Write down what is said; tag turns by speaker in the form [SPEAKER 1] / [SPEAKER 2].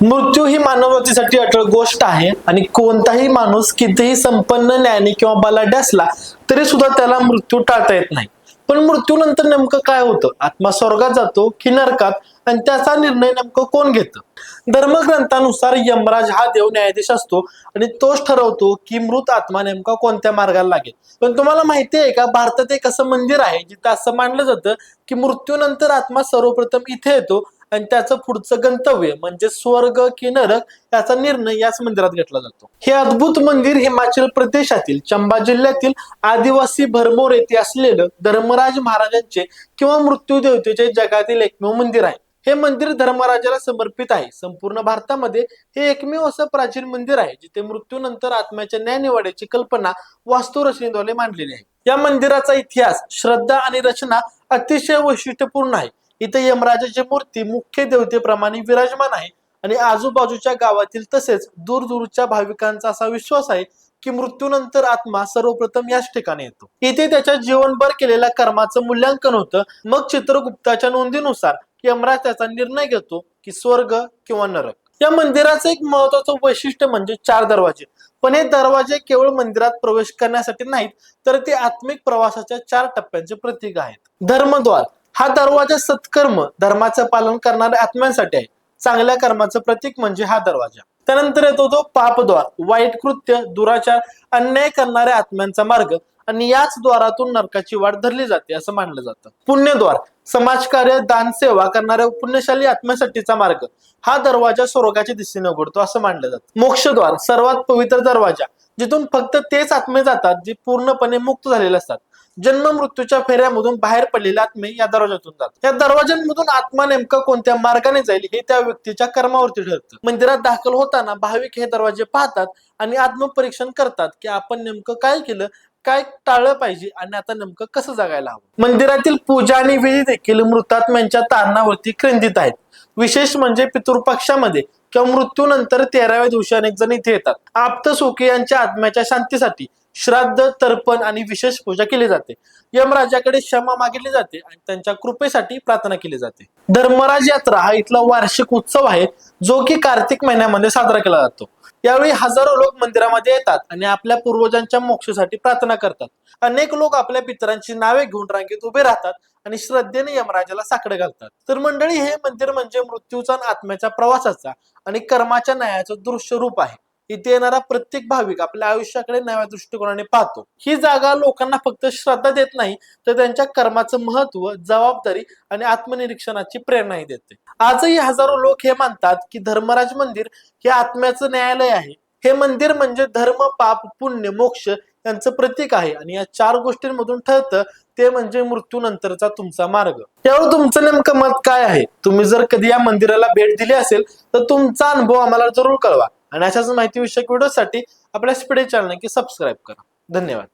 [SPEAKER 1] मृत्यू ही मानवतेसाठी अटळ गोष्ट आहे आणि कोणताही माणूस कितीही संपन्न ज्ञानी किंवा बलाढ्य असला तरी सुद्धा त्याला मृत्यू टाळता येत नाही. पण मृत्यूनंतर नेमकं काय होतं? आत्मा स्वर्गात जातो की नरकात? आणि त्याचा निर्णय नेमकं कोण घेतं? धर्मग्रंथानुसार यमराज हा देव न्यायाधीश असतो आणि तोच ठरवतो की मृत आत्मा नेमका कोणत्या मार्गाला लागेल. पण तुम्हाला माहिती आहे का भारतात एक असं मंदिर आहे जिथं असं मानलं जातं की मृत्यूनंतर आत्मा सर्वप्रथम इथे येतो आणि त्याचं पुढचं गंतव्य म्हणजे स्वर्ग की नरक याचा निर्णय याच मंदिरात घेतला जातो. हे अद्भुत मंदिर हिमाचल प्रदेशातील चंबा जिल्ह्यातील आदिवासी भरमोर येथे असलेलं धर्मराज महाराजांचे किंवा मृत्यू देवतेचे जगातील एकमेव मंदिर आहे. हे मंदिर धर्मराजाला समर्पित आहे. संपूर्ण भारतामध्ये हे एकमेव असं प्राचीन मंदिर आहे जिथे मृत्यूनंतर आत्म्याच्या न्यायनिवाड्याची कल्पना वास्तुरचनेद्वारे मांडलेली आहे. या मंदिराचा इतिहास श्रद्धा आणि रचना अतिशय वैशिष्ट्यपूर्ण आहे. इथे यमराजाची मूर्ती मुख्य देवतेप्रमाणे विराजमान आहे. आणि आजूबाजूच्या गावातील तसेच दूरदूरच्या भाविकांचा असा विश्वास आहे की मृत्यूनंतर आत्मा सर्वप्रथम याच ठिकाणी येतो. इथे त्याच्या जीवनभर केलेल्या कर्माचं मूल्यांकन होतं. मग चित्रगुप्ताच्या नोंदीनुसार यमराज त्याचा निर्णय घेतो की स्वर्ग किंवा नरक. या मंदिराचं एक महत्वाचं वैशिष्ट्य म्हणजे चार दरवाजे. पण हे दरवाजे केवळ मंदिरात प्रवेश करण्यासाठी नाहीत तर ते आत्मिक प्रवासाच्या चार टप्प्यांचे प्रतीक आहेत. धर्मद्वार. हा दरवाजा सत्कर्म धर्माचं पालन करणाऱ्या आत्म्यांसाठी आहे. चांगल्या कर्माचं प्रतीक म्हणजे हा दरवाजा. त्यानंतर येतो तो पापद्वार वाईट कृत्य दुराचार अन्याय करणाऱ्या आत्म्यांचा मार्ग. आणि याच द्वारातून नरकाची वाट धरली जाते असं मानलं जातं. पुण्यद्वार समाजकार्य दानसेवा करणाऱ्या पुण्यशाली आत्म्यासाठीचा मार्ग. हा दरवाजा स्वर्गाच्या दिशेने उघडतो असं मानलं जातं. मोक्षद्वार सर्वात पवित्र दरवाजा जिथून फक्त तेच आत्मे जातात जे पूर्णपणे मुक्त झालेले असतात. जन्म मृत्यूच्या फेऱ्यामधून बाहेर पडलेले आत्मे या दरवाजातून जातात या दरवाजांमधून आत्मा नेमका कोणत्या मार्गाने जाईल हे त्या व्यक्तीच्या कर्मावरती ठरतं. मंदिरात दाखल होताना भाविक हे दरवाजे पाहतात आणि आत्मपरीक्षण करतात की आपण नेमकं काय केलं काय टाळलं पाहिजे आणि आता नेमकं कसं जगायला हवं. मंदिरातील पूजा आणि विधी देखील मृतात्म्यांच्या तारणावरती केंद्रित आहेत. विशेष म्हणजे पितृपक्षामध्ये किंवा मृत्यूनंतर तेराव्या दिवशी अनेक जण इथे येतात. आप्त सुखी यांच्या आत्म्याच्या शांतीसाठी श्राद्ध तर्पण आणि विशेष पूजा केली जाते. यमराजाकडे क्षमा मागितली जाते आणि त्यांच्या कृपेसाठी प्रार्थना केली जाते. धर्मराज यात्रा हा इथला वार्षिक उत्सव आहे जो की कार्तिक महिन्यामध्ये साजरा केला जातो. यावेळी हजारो लोक मंदिरामध्ये येतात आणि आपल्या पूर्वजांच्या मोक्षासाठी प्रार्थना करतात. अनेक लोक आपल्या पितरांची नावे घेऊन रांगेत उभे राहतात आणि श्रद्धेने यमराजाला साकडे घालतात. तर मंडळी हे मंदिर म्हणजे मृत्यूचा आणि आत्म्याच्या प्रवासाचा आणि कर्माच्या न्यायाचं दृश्य रूप आहे. इथे येणारा प्रत्येक भाविक आपल्या आयुष्याकडे नव्या दृष्टिकोनाने पाहतो. ही जागा लोकांना फक्त श्रद्धा देत नाही तर त्यांच्या कर्माचं महत्त्व जबाबदारी आणि आत्मनिरीक्षणाची प्रेरणाही देते. आजही हजारो लोक हे मानतात की धर्मराज मंदिर हे आत्म्याचं न्यायालय आहे. हे मंदिर म्हणजे धर्म पाप पुण्य मोक्ष यांचं प्रतीक आहे आणि या चार गोष्टींमधून ठरतं ते म्हणजे मृत्यूनंतरचा तुमचा मार्ग. त्यावर तुमचं नेमकं मत काय आहे? तुम्ही जर कधी या मंदिराला भेट दिली असेल तर तुमचा अनुभव आम्हाला जरूर कळवा. आणि अशाच माहिती विषयक व्हिडिओसाठी आपल्या स्पीडे चॅनल की सबस्क्राईब करा. धन्यवाद.